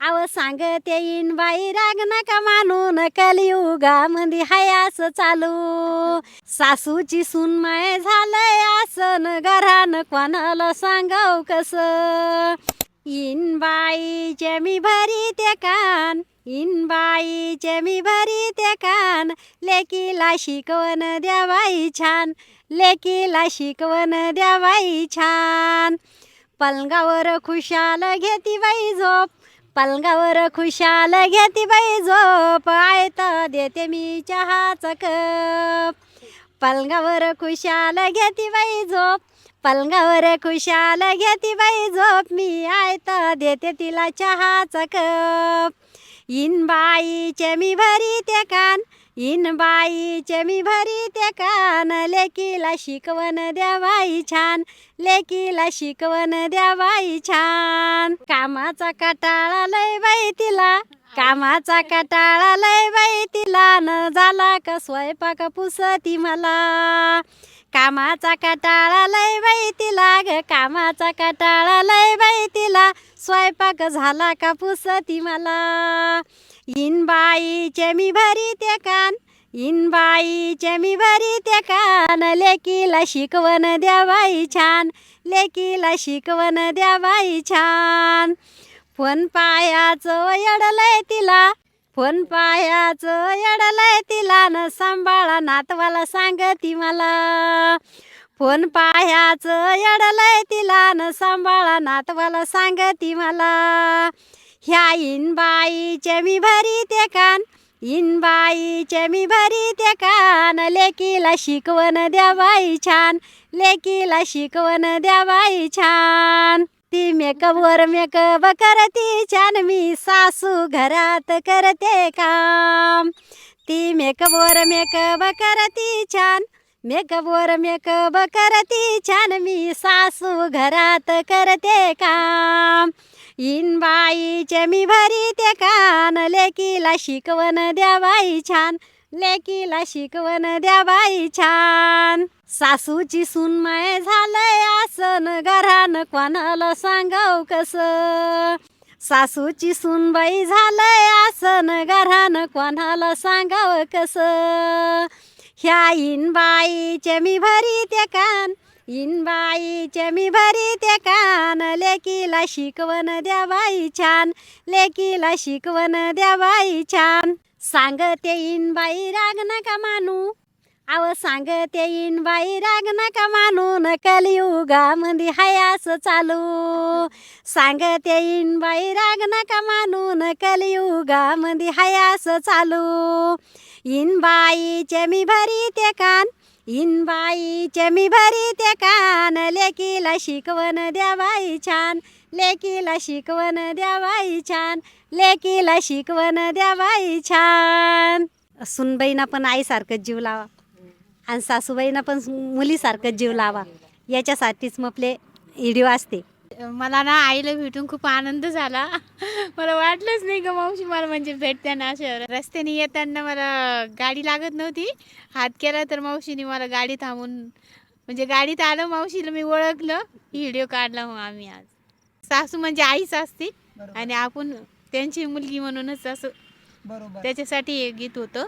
आव सांगते येईन बाई राग नका मानून कलियुगामध्ये हाय असं चालू. सासूची सुनमाय झालंय आसन घरान कोणाला सांगाव कस? इन बाईचे मी भरी ते कान इन बाईचे मी भरी ते कान लेकीला शिकवण द्यावाई छान लेकीला शिकवण द्यावाई छान. पलंगावर खुशाल घेती बाई झोप पलंगावर खुशाल घेती बाई झोप आयत देते मी चहाचा कप. पलंगावर खुशाल घेती बाई झोप पलंगावर खुशाल घेती बाई झोप मी आयत देते तिला चहाचा कप. इन बाईचे मी भरी ते कान इन बाईचे मी भरी ते कान लेकीला शिकवण द्या बाई छान लेकीला शिकवण द्या बाई छान. कामाचा कटाळा लय बाई तिला कामाचा कटाळा लय बाई तिला न झाला का स्वयंपाक पुसती मला. कामाचा कटाळा लय बाई तिला ग कामाचा कटाळा लय बाई स्वयंपाक झाला का पुसती मला? इन बाईचे मी भरी ते कान इन बाईचे मी भरी ते कान लेकीला शिकवण द्या बाई छान लेकीला शिकवण द्या बाई छान. फोन पायाचं येडलंय तिला फोन पायाचं येडलंय तिला न सांभाळा नातवाला सांगती मला. फोन पायाचं येडलंय तिला न सांभाळा नातवाला सांगती मला. ह्या इन बाईचे मी भरी ते कान इन बाईचे मी भरी ते कान लेकीला शिकवण द्यावाई छान लेकीला शिकवण द्यावाई छान. ती मेकअपवर मेकअप करती छान मी सासू घरात करते काम. ती मेकअपवर मेकअप करती छान मेकअपवर मेकअप करती छान मी सासू घरात करते काम. इन बाईचे मी भरी ते कान लेकीला शिकवण द्यावाई छान लेकीला शिकवण द्यावाई छान. सासूची सुनमय झालंय आसन घरान कोणाला सांगाव कस? सासूची सुनबाई झालंय आसन घरान कोणाला सांगाव कसं? ह्या इनबाईचे मी भरी ते कान इनबाईचे मी भरी ते कान लेकीला शिकवण द्यावाई छान लेकीला शिकवण द्यावाई छान. सांगते इन बाई राग नका मानू. आव सांगते इन बाई राग नका मानून कलियुगामध्ये हाय चालू. सांगते इन बाई राग नका मानून कलियुगामध्ये हाय चालू. इन बाईचे मी भरी ते कान इन बाईचे मी भरी ते कान लेकीला शिकवण द्या बाई छान लेकीला शिकवण द्या बाई छान लेकीला शिकवण द्या बाई छान. सुनबाईना पण आईसारखं जीव लावा. आणि सासूबाईंना पण मुलीसारखंच जीव लावा. याच्यासाठीच मग आपले व्हिडिओ असते. मला ना आईला भेटून खूप आनंद झाला. मला वाटलंच नाही का मावशी मला म्हणजे भेटताना असं रस्त्याने येताना मला गाडी लागत नव्हती. हात केला तर मावशीने मला गाडी थांबून म्हणजे गाडीत आलं मावशीला मी ओळखलं. व्हिडिओ काढला मग आम्ही आज. सासू म्हणजे आईच असते आणि आपण त्यांची मुलगी म्हणूनच असं बरोबर. त्याच्यासाठी हे गीत होतं.